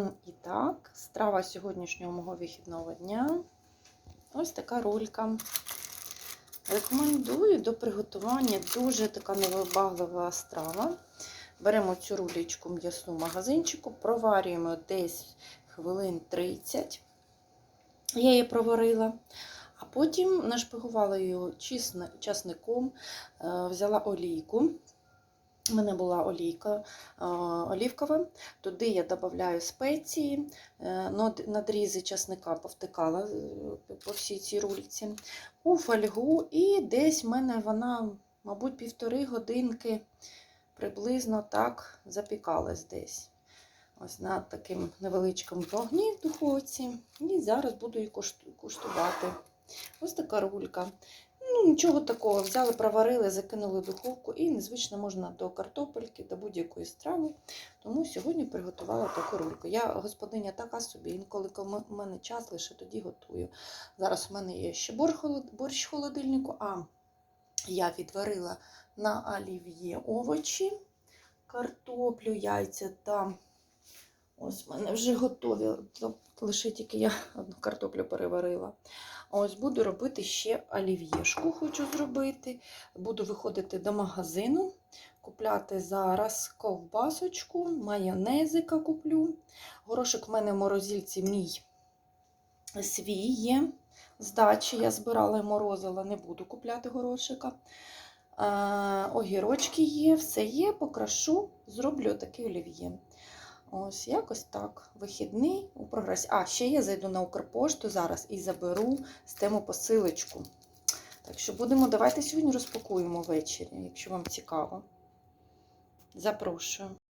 І так, страва сьогоднішнього мого вихідного дня. Ось така рулька. Рекомендую до приготування дуже така невибаглива страва. Беремо цю рулечку м'ясну магазинчику, проварюємо десь хвилин 30. Я її проварила. А потім нашпигувала її чесни- часником, е, взяла олійку. У мене була олійка е, олівкова. Туди я додаю спеції, е, надрізи часника повтикала е, по всій цій рульці, у фольгу, і десь в мене вона, мабуть, півтори годинки приблизно так запікалась десь. Ось на таким невеличкому вогні в духовці. І зараз буду її куштувати. Ось така рулька. Нічого такого. Взяли, проварили, закинули в духовку і незвично можна до картопельки, до будь-якої страви. Тому сьогодні приготувала таку рульку. Я господиня така собі, інколи коли в мене час, лише тоді готую. Зараз у мене є ще борщ в холодильнику, а я відварила на олів'є овочі, картоплю, яйця та ось в мене вже готові. Лише тільки я одну картоплю переварила. Ось буду робити ще олів'єшку, хочу зробити. Буду виходити до магазину, купляти зараз ковбасочку, майонезика куплю. Горошок в мене в морозильці мій свій є. З дачі я збирала і морозила, не буду купляти горошика. Огірочки є, все є, покрашу, зроблю такий олів'є. Ось якось так. Вихідний у прогресі. А, ще я зайду на Укрпошту зараз і заберу з тему посилочку. Так що будемо, давайте сьогодні розпакуємо ввечері, якщо вам цікаво. Запрошую.